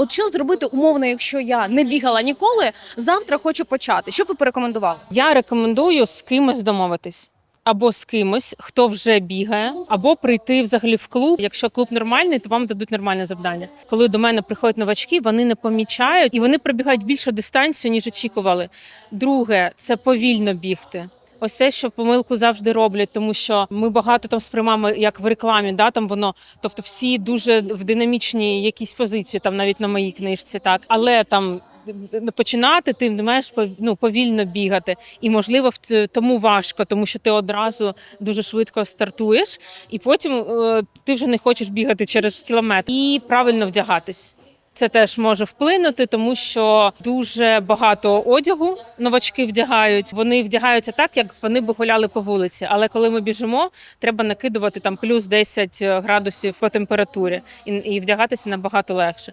От що зробити умовно, якщо я не бігала ніколи, завтра хочу почати. Що б ви порекомендували? Я рекомендую з кимось домовитись. Або з кимось, хто вже бігає, або прийти взагалі в клуб. Якщо клуб нормальний, то вам дадуть нормальне завдання. Коли до мене приходять новачки, вони не помічають і вони пробігають більшу дистанцію, ніж очікували. Друге, це повільно бігти. Ось те, що помилку завжди роблять, тому що ми багато там сприймаємо, як в рекламі, да там воно, тобто всі дуже в динамічній якійсь позиції, там навіть на моїй книжці, так але там. Починати ти не маєш ну, повільно бігати, і можливо тому важко, тому що ти одразу дуже швидко стартуєш, і потім е, ти вже не хочеш бігати через кілометр. І правильно вдягатись. Це теж може вплинути, тому що дуже багато одягу новачки вдягають. Вони вдягаються так, як вони би гуляли по вулиці. Але коли ми біжимо, треба накидувати там плюс 10 градусів по температурі і, і вдягатися набагато легше.